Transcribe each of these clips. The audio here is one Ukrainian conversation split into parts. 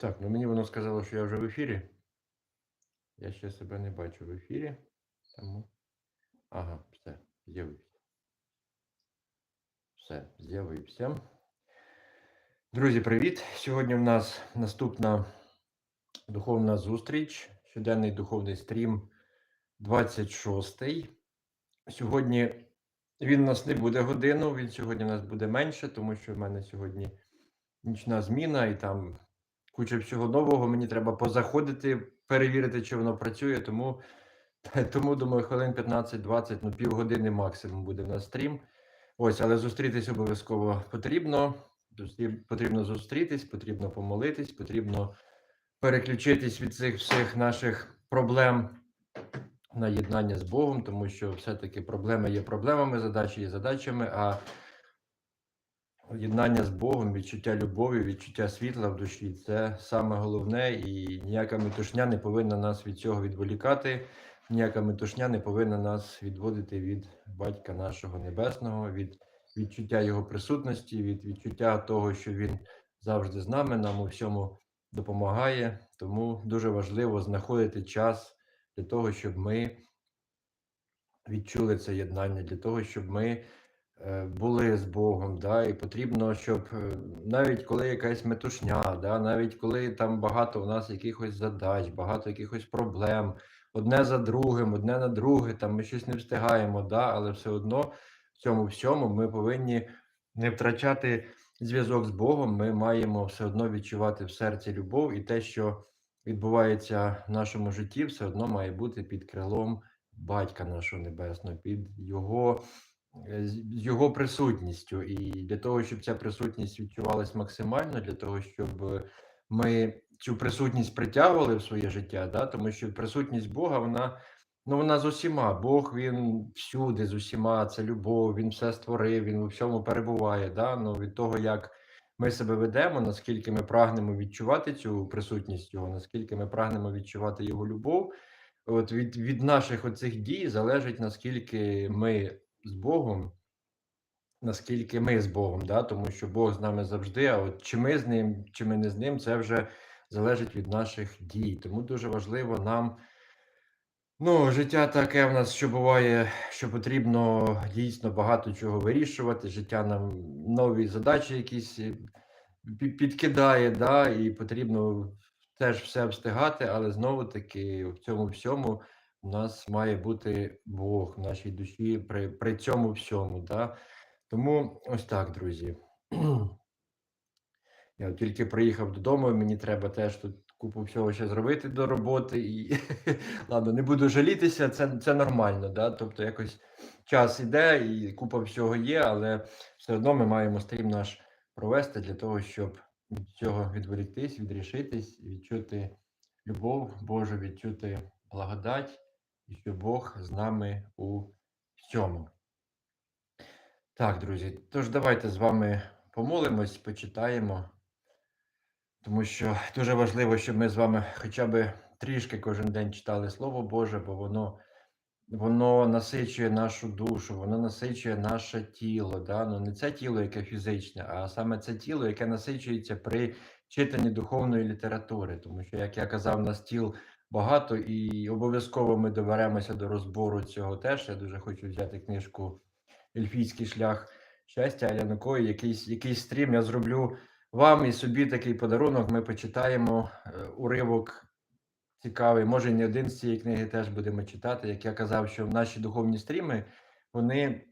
Так, ну мені воно сказало, що я вже в ефірі. Я ще себе не бачу в ефірі. Тому. Ага, все, з'явився. Все, з'явився. Друзі, привіт! Сьогодні в нас наступна духовна зустріч, щоденний духовний стрім 26-й. Сьогодні він у нас не буде годину, він сьогодні у нас буде менше, тому що в мене сьогодні нічна зміна і там куча всього нового. Мені треба позаходити, перевірити, чи воно працює. Тому, тому думаю, хвилин 15-20, ну півгодини максимум буде в нас стрім. Ось, але зустрітись обов'язково потрібно. Потрібно зустрітись, потрібно помолитись, потрібно переключитись від цих всіх наших проблем на єднання з Богом, тому що все-таки проблеми є проблемами, задачі є задачами, а єднання з Богом, відчуття любові, відчуття світла в душі це саме головне, і ніяка метушня не повинна нас від цього відволікати. Ніяка метушня не повинна нас відводити від батька нашого небесного, від відчуття його присутності, від відчуття того, що він завжди з нами, нам у всьому допомагає. Тому дуже важливо знаходити час для того, щоб ми відчули це єднання, для того, щоб ми були з Богом. Да? І потрібно, щоб е, навіть коли якась метушня, да? навіть коли там багато у нас якихось задач, багато якихось проблем, одне за другим, одне на друге, там ми щось не встигаємо, да? але все одно в цьому всьому ми повинні не втрачати зв'язок з Богом. Ми маємо все одно відчувати в серці любов, і те, що відбувається в нашому житті, все одно має бути під крилом Батька нашого Небесного, під Його, е, з з Його присутністю. І для того, щоб ця присутність відчувалась максимально, для того, щоб ми цю присутність притягували в своє життя, да? тому що присутність Бога, вона. Ну, вона з усіма. Бог він всюди, з усіма, це любов, він все створив, він у всьому перебуває. Да? Ну, від того, як ми себе ведемо, наскільки ми прагнемо відчувати цю присутність його, наскільки ми прагнемо відчувати його любов, от від, від наших оцих дій залежить, наскільки ми з Богом, наскільки ми з Богом, да? тому що Бог з нами завжди, а от чи ми з ним, чи ми не з ним, це вже залежить від наших дій. Тому дуже важливо нам. Ну, життя таке в нас, що буває, що потрібно дійсно багато чого вирішувати. Життя нам нові задачі якісь е, підкидає, да, і потрібно теж все встигати, але знову таки в цьому всьому у нас має бути Бог в нашій душі при, при цьому всьому. Да. Тому ось так, друзі. Я тільки приїхав додому, мені треба теж тут купу всього ще зробити до роботи. І ладно, не буду жалітися, це, це нормально. Да? Тобто якось час іде і купа всього є, але все одно ми маємо стрім наш провести для того, щоб від цього відволіктись, відрішитись, відчути любов Божу, відчути благодать, і що Бог з нами у всьому. Так, друзі, тож давайте з вами помолимось, почитаємо. Тому що дуже важливо, щоб ми з вами хоча б трішки кожен день читали Слово Боже, бо воно воно насичує нашу душу, воно насичує наше тіло. Да? Ну, не це тіло, яке фізичне, а саме це тіло, яке насичується при читанні духовної літератури. Тому що, як я казав, нас тіл багато, і обов'язково ми доберемося до розбору цього теж. Я дуже хочу взяти книжку Ельфійський шлях щастя Алянукої, якийсь, якийсь стрім я зроблю вам і собі такий подарунок. Ми почитаємо е, уривок цікавий. Може, не один з цієї книги теж будемо читати. Як я казав, що наші духовні стріми вони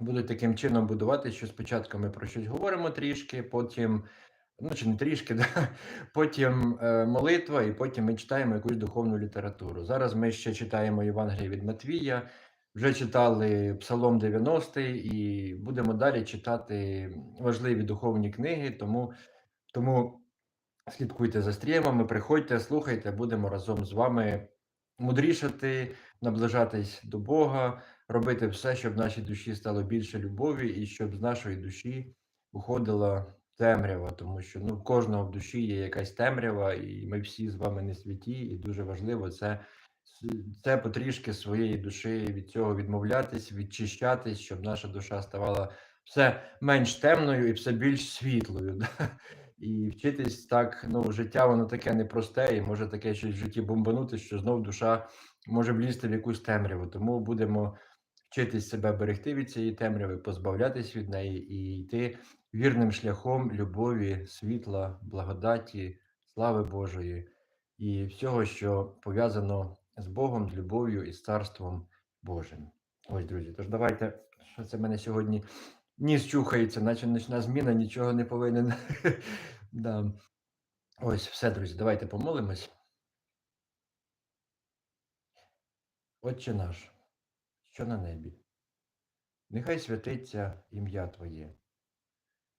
будуть таким чином будувати, що спочатку ми про щось говоримо трішки, потім. Ну, чи не трішки, да? потім е, молитва, і потім ми читаємо якусь духовну літературу. Зараз ми ще читаємо Євангеліє від Матвія, вже читали Псалом 90 і будемо далі читати важливі духовні книги. Тому, тому слідкуйте за стрімами, приходьте, слухайте, будемо разом з вами мудрішати, наближатись до Бога, робити все, щоб нашій душі стало більше любові, і щоб з нашої душі уходила темрява, тому що ну, в кожного в душі є якась темрява, і ми всі з вами не святі, і дуже важливо це це потрішки своєї душі від цього відмовлятись, відчищатись, щоб наша душа ставала все менш темною і все більш світлою. Да? і вчитись так, ну, життя воно таке непросте, і може таке щось в житті бомбанути, що знов душа може влізти в якусь темряву. Тому будемо вчитись себе берегти від цієї темряви, позбавлятись від неї і йти вірним шляхом любові, світла, благодаті, слави Божої і всього, що пов'язано з Богом, з любов'ю і з Царством Божим. Ось, друзі, тож давайте, що це мене сьогодні ніс чухається, наче нічна зміна, нічого не повинен. да. Ось, все, друзі, давайте помолимось. Отче наш, що на небі, нехай святиться ім'я Твоє,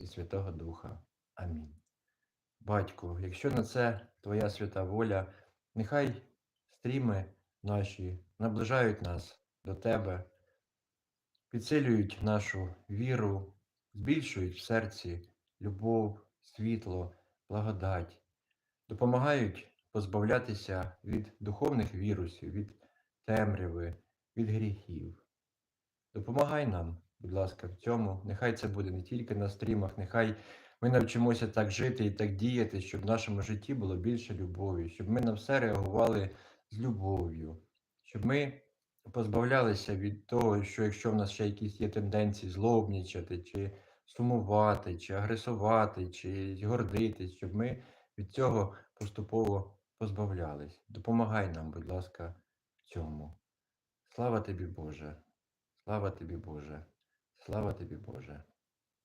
і Святого Духа. Амінь. Батьку, якщо на це Твоя свята воля, нехай стріми наші наближають нас до Тебе, підсилюють нашу віру, збільшують в серці любов, світло, благодать, допомагають позбавлятися від духовних вірусів, від темряви, від гріхів. Допомагай нам, будь ласка, в цьому. Нехай це буде не тільки на стрімах, нехай ми навчимося так жити і так діяти, щоб в нашому житті було більше любові, щоб ми на все реагували з любов'ю, щоб ми позбавлялися від того, що якщо в нас ще якісь є тенденції злобнічати, чи сумувати, чи агресувати, чи гордитись, щоб ми від цього поступово позбавлялись. Допомагай нам, будь ласка, в цьому. Слава тобі, Боже! Слава тобі, Боже! Слава тобі, Боже!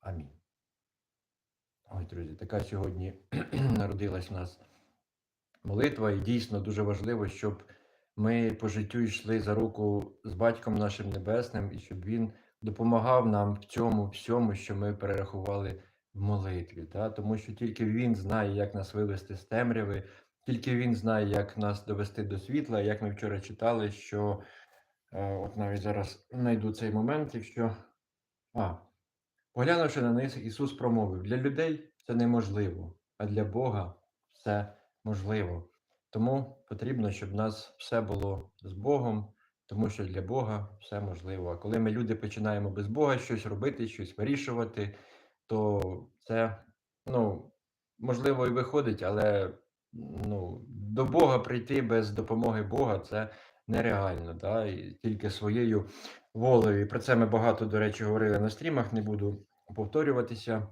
Амінь. Ой, друзі, така сьогодні народилась в нас молитва, і дійсно дуже важливо, щоб ми по життю йшли за руку з батьком нашим небесним, і щоб він допомагав нам в цьому всьому, що ми перерахували в молитві. Та? Тому що тільки він знає, як нас вивести з темряви, тільки він знає, як нас довести до світла. Як ми вчора читали, що е, от навіть зараз знайду цей момент, якщо. А, Поглянувши на них, Ісус промовив: для людей це неможливо, а для Бога все можливо. Тому потрібно, щоб в нас все було з Богом, тому що для Бога все можливо. А коли ми люди починаємо без Бога щось робити, щось вирішувати, то це, ну, можливо, і виходить, але ну, до Бога прийти без допомоги Бога це нереально. Да? І тільки своєю волею. І про це ми багато, до речі, говорили на стрімах, не буду повторюватися.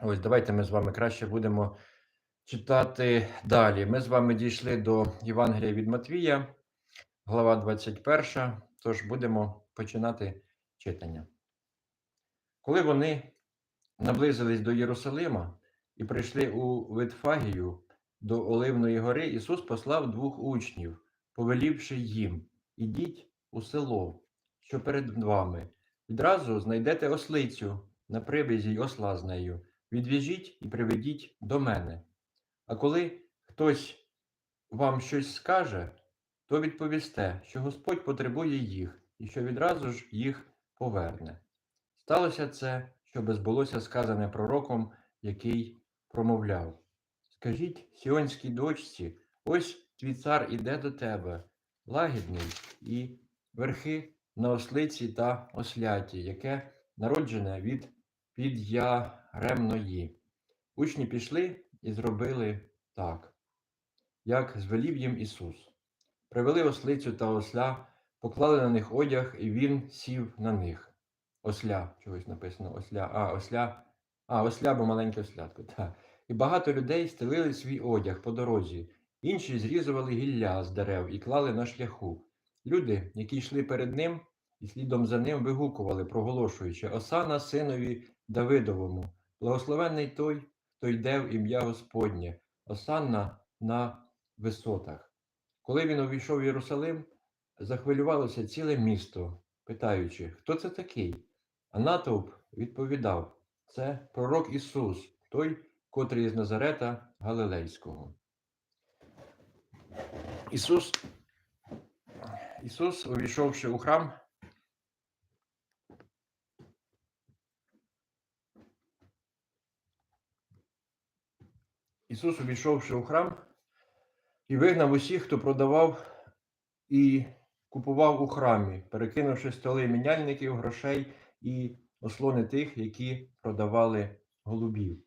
Ось давайте ми з вами краще будемо читати далі. Ми з вами дійшли до Євангелія від Матвія, глава 21. Тож будемо починати читання. Коли вони наблизились до Єрусалима і прийшли у Витфагію до Оливної гори, Ісус послав двох учнів, повелівши їм: Ідіть у село, що перед вами. Відразу знайдете ослицю на привязі й осла з нею. Відв'яжіть і приведіть до мене. А коли хтось вам щось скаже, то відповісте, що Господь потребує їх і що відразу ж їх поверне. Сталося це, щоб збулося сказане пророком, який промовляв: Скажіть сіонській дочці, ось твій цар іде до тебе, лагідний і верхи на ослиці та осляті, яке народжене від підяремної. Учні пішли і зробили так, як звелів їм Ісус. Привели ослицю та осля, поклали на них одяг, і він сів на них. Осля, чогось написано, осля, а, осля, а, осля, бо маленьке ослятко. так. І багато людей стелили свій одяг по дорозі, інші зрізували гілля з дерев і клали на шляху. Люди, які йшли перед ним і слідом за ним вигукували, проголошуючи Осана синові Давидовому, благословенний той, хто йде в ім'я Господнє, Осанна на висотах. Коли він увійшов в Єрусалим, захвилювалося ціле місто, питаючи, хто це такий? А натовп відповідав: Це пророк Ісус, той, котрий із Назарета Галилейського. Ісус, Ісус, увійшовши у храм, Ісус, увійшовши у храм, і вигнав усіх, хто продавав і купував у храмі, перекинувши столи міняльників, грошей і ослони тих, які продавали голубів.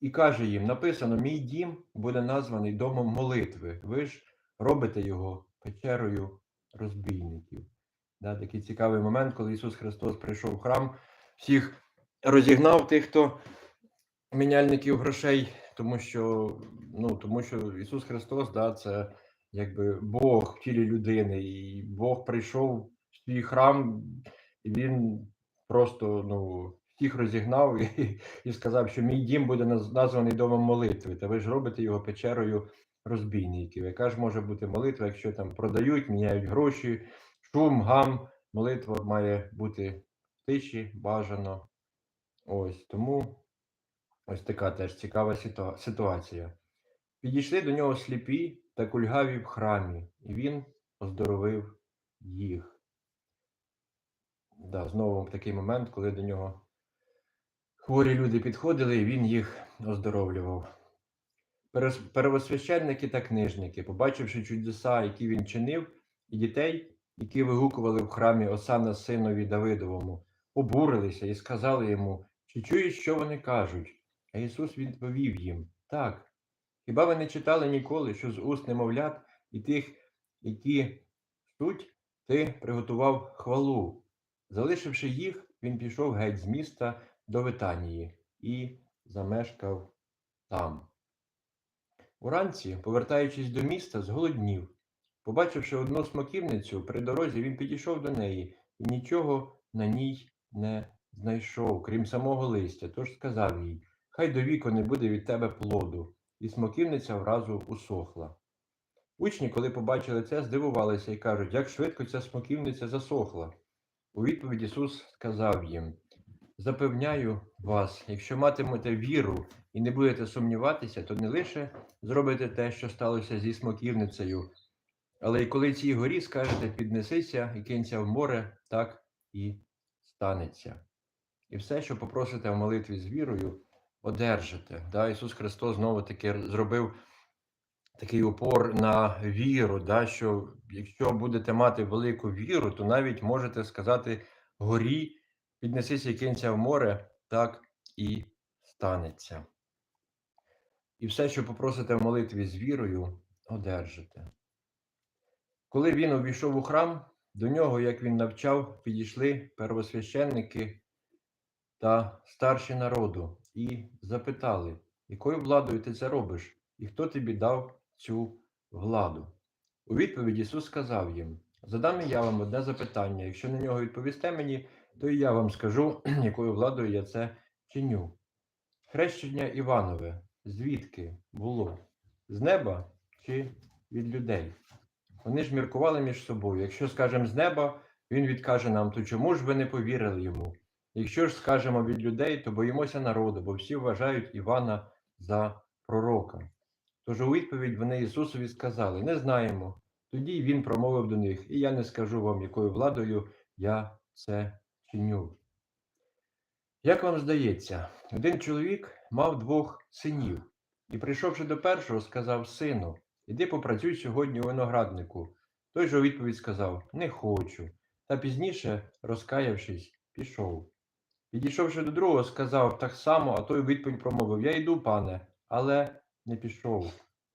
І каже їм: написано: Мій дім буде названий домом молитви. Ви ж робите його печерою розбійників. Да, такий цікавий момент, коли Ісус Христос прийшов в храм, всіх розігнав тих, хто міняльників грошей, тому що, ну, тому що Ісус Христос, да, це якби Бог в тілі людини, і Бог прийшов в свій храм, і Він просто ну, всіх розігнав і, і сказав, що мій дім буде названий домом молитви, та ви ж робите його печерою розбійників. Яка ж може бути молитва, якщо там продають, міняють гроші, шум, гам, молитва має бути в тиші, бажано. Ось тому ось така теж цікава ситуація. Підійшли до нього сліпі та кульгаві в храмі, і він оздоровив їх. Да, знову такий момент, коли до нього хворі люди підходили, і він їх оздоровлював. Первосвященники та книжники, побачивши чудеса, які він чинив, і дітей, які вигукували в храмі Осана синові Давидовому, обурилися і сказали йому, чи чуєш, що вони кажуть? А Ісус відповів їм: Так. Хіба ви не читали ніколи, що з уст немовлят і тих, які суть, ти приготував хвалу? Залишивши їх, він пішов геть з міста до Витанії і замешкав там. Уранці, повертаючись до міста, зголоднів. Побачивши одну смоківницю при дорозі, він підійшов до неї і нічого на ній не знайшов, крім самого листя, тож сказав їй: Хай до віку не буде від тебе плоду, і смоківниця вразу усохла. Учні, коли побачили це, здивувалися і кажуть, як швидко ця смоківниця засохла. У відповідь Ісус сказав їм: Запевняю вас, якщо матимете віру і не будете сумніватися, то не лише зробите те, що сталося зі смоківницею, але й коли цій горі скажете піднесися і кинься в море, так і станеться. І все, що попросите в молитві з вірою, одержите. Да? Ісус Христос знову таки зробив такий упор на віру, да? що якщо будете мати велику віру, то навіть можете сказати горі, піднесися кинься в море, так і станеться. І все, що попросите в молитві з вірою, одержите. Коли він увійшов у храм, до нього, як він навчав, підійшли первосвященники та старші народу і запитали, якою владою ти це робиш, і хто тобі дав цю владу? У відповідь Ісус сказав їм: Задам я вам одне запитання. Якщо на нього відповісте мені, то і я вам скажу, якою владою я це чиню. Хрещення Іванове звідки було? З неба чи від людей? Вони ж міркували між собою. Якщо скажемо з неба, він відкаже нам, то чому ж ви не повірили йому? Якщо ж скажемо від людей, то боїмося народу, бо всі вважають Івана за пророка. Тож у відповідь вони Ісусові сказали: Не знаємо. Тоді він промовив до них, і я не скажу вам, якою владою я це чиню. Як вам здається, один чоловік мав двох синів, і, прийшовши до першого, сказав сину, іди попрацюй сьогодні у винограднику. Той же у відповідь сказав Не хочу. Та пізніше, розкаявшись, пішов. Підійшовши до другого, сказав так само, а той у відповідь промовив Я йду, пане, але не пішов.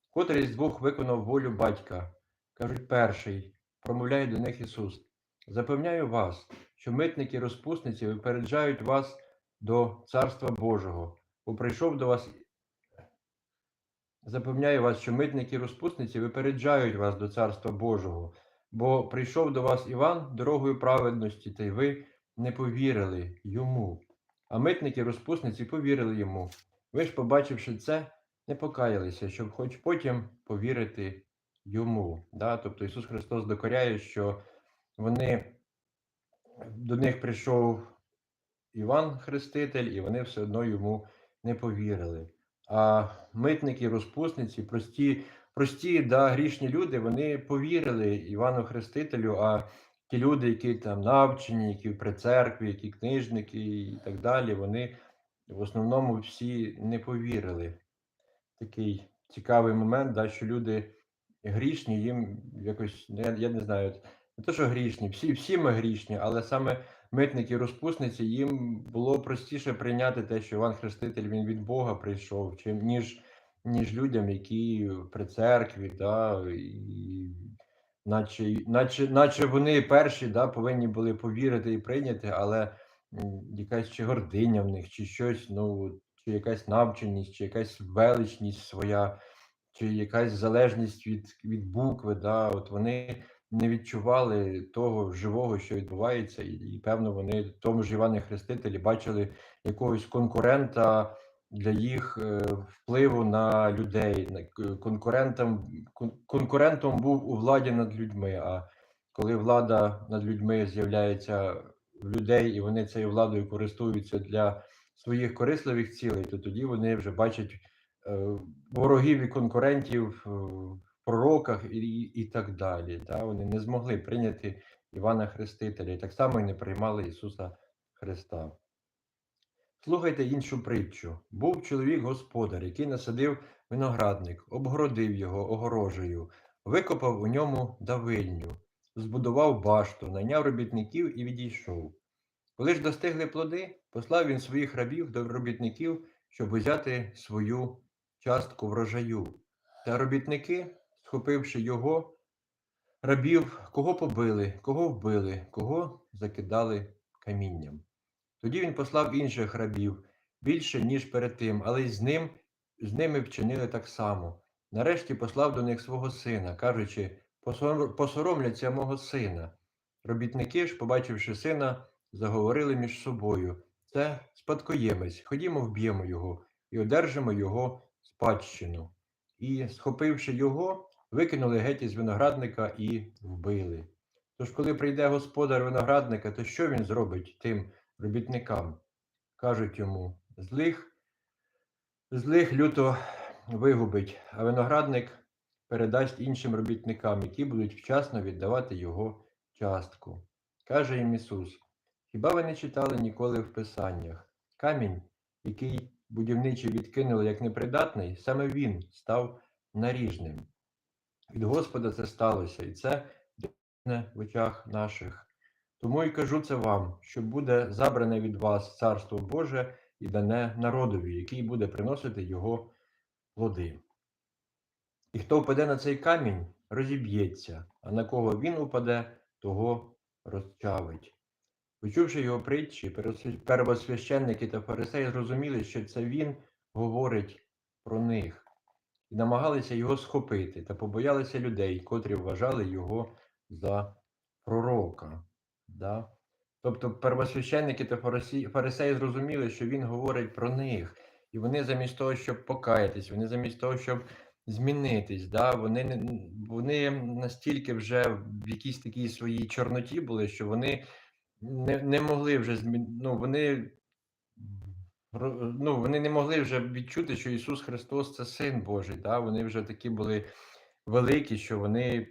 Котрий з двох виконав волю батька. Кажуть, перший, промовляє до них Ісус. Запевняю вас, що митники розпусниці випереджають вас до Царства Божого, бо прийшов до вас. Запевняю вас, що митники розпусниці випереджають вас до Царства Божого, бо прийшов до вас Іван дорогою праведності, та й ви не повірили йому. А митники розпусниці повірили йому. Ви ж, побачивши це, не покаялися, щоб хоч потім повірити йому. Да? Тобто Ісус Христос докоряє, що вони до них прийшов Іван Хреститель, і вони все одно йому не повірили. А митники, розпусниці, прості, прості да, грішні люди, вони повірили Івану Хрестителю, а ті люди, які там навчені, які при церкві, які книжники і так далі, вони в основному всі не повірили. Такий цікавий момент, да, що люди грішні, їм якось, ну, я, я не знаю, не то, що грішні, всі, всі ми грішні, але саме митники розпусниці, їм було простіше прийняти те, що Іван Хреститель він від Бога прийшов, чим ніж, ніж людям, які при церкві, да, і наче, наче, наче вони перші да, повинні були повірити і прийняти, але якась чи гординя в них, чи щось, ну, чи якась навченість, чи якась величність своя, чи якась залежність від, від букви. Да, от вони не відчували того живого, що відбувається, і, і певно, вони в тому ж Івані Хрестителі бачили якогось конкурента для їх е, впливу на людей. Конкурентом, кон- конкурентом був у владі над людьми. А коли влада над людьми з'являється в людей, і вони цією владою користуються для своїх корисливих цілей, то тоді вони вже бачать е, ворогів і конкурентів е, пророках і, і, так далі. Да? Вони не змогли прийняти Івана Хрестителя, і так само і не приймали Ісуса Христа. Слухайте іншу притчу. Був чоловік господар, який насадив виноградник, обгородив його огорожею, викопав у ньому давильню, збудував башту, найняв робітників і відійшов. Коли ж достигли плоди, послав він своїх рабів до робітників, щоб узяти свою частку врожаю. Та робітники, схопивши його, рабів, кого побили, кого вбили, кого закидали камінням. Тоді він послав інших рабів більше, ніж перед тим, але й з ним з ними вчинили так само. Нарешті послав до них свого сина, кажучи, посоромляться мого сина. Робітники ж, побачивши сина, заговорили між собою. Це спадкоємець, ходімо, вб'ємо його і одержимо його спадщину. І, схопивши його, викинули геть із виноградника і вбили. Тож, коли прийде господар виноградника, то що він зробить тим робітникам? Кажуть йому, злих, злих люто вигубить, а виноградник передасть іншим робітникам, які будуть вчасно віддавати його частку. Каже їм Ісус: Хіба ви не читали ніколи в Писаннях? Камінь, який будівничі відкинули як непридатний, саме він став наріжним. Від Господа це сталося, і це в очах наших. Тому й кажу це вам, що буде забране від вас Царство Боже і дане народові, який буде приносити його плоди. І хто впаде на цей камінь, розіб'ється, а на кого він упаде, того розчавить. Почувши його притчі, первосвященники та фарисеї зрозуміли, що це він говорить про них, і намагалися його схопити та побоялися людей, котрі вважали його за пророка. Да? Тобто первосвященники та фарисеї зрозуміли, що він говорить про них. І вони замість того, щоб покаятись, вони замість того, щоб змінитись, да? вони, вони настільки вже в якійсь такій своїй чорноті були, що вони не, не могли вже змін... ну, вони, ну, вони не могли вже відчути, що Ісус Христос це Син Божий. Да? Вони вже такі були великі, що вони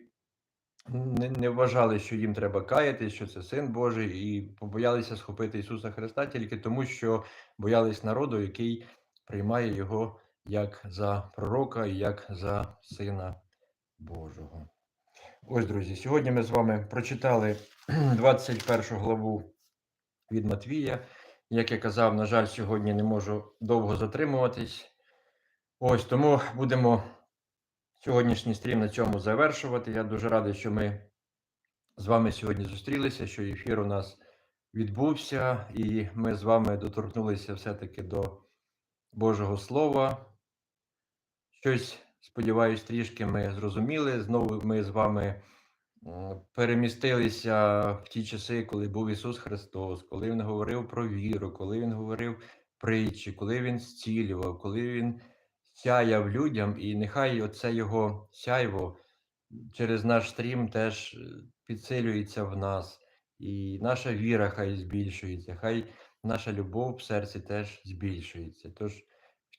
не, не вважали, що їм треба каятись, що це Син Божий, і побоялися схопити Ісуса Христа тільки тому, що боялись народу, який приймає його як за пророка і як за Сина Божого. Ось, друзі, сьогодні ми з вами прочитали 21 главу від Матвія. Як я казав, на жаль, сьогодні не можу довго затримуватись. Ось тому будемо сьогоднішній стрім на цьому завершувати. Я дуже радий, що ми з вами сьогодні зустрілися, що ефір у нас відбувся, і ми з вами доторкнулися все-таки до Божого Слова. Щось, сподіваюсь, трішки ми зрозуміли. Знову ми з вами перемістилися в ті часи, коли був Ісус Христос, коли Він говорив про віру, коли Він говорив притчі, коли Він зцілював, коли Він сяяв людям, і нехай оце Його сяйво через наш стрім теж е, підсилюється в нас, і наша віра хай збільшується, хай наша любов в серці теж збільшується. Тож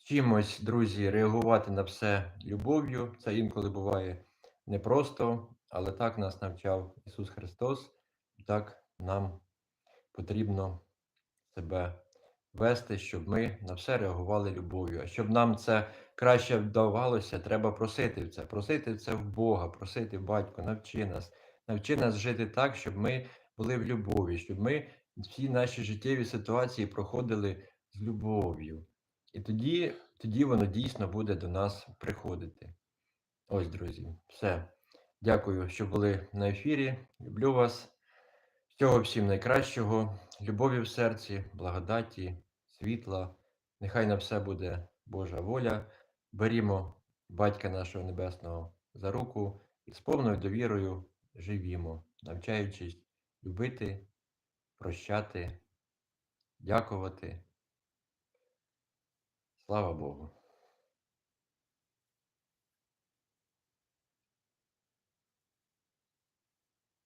Вчимось, друзі, реагувати на все любов'ю. Це інколи буває непросто, але так нас навчав Ісус Христос, і так нам потрібно себе вести, щоб ми на все реагували любов'ю. А щоб нам це краще вдавалося, треба просити це. Просити це в Бога, просити батько, навчи нас, навчи нас жити так, щоб ми були в любові, щоб ми всі наші життєві ситуації проходили з любов'ю. І тоді, тоді воно дійсно буде до нас приходити. Ось, друзі, все. Дякую, що були на ефірі. Люблю вас. Всього всім найкращого, любові в серці, благодаті, світла. Нехай на все буде Божа воля. Берімо Батька нашого Небесного за руку і з повною довірою живімо, навчаючись любити, прощати, дякувати. Слава Богу!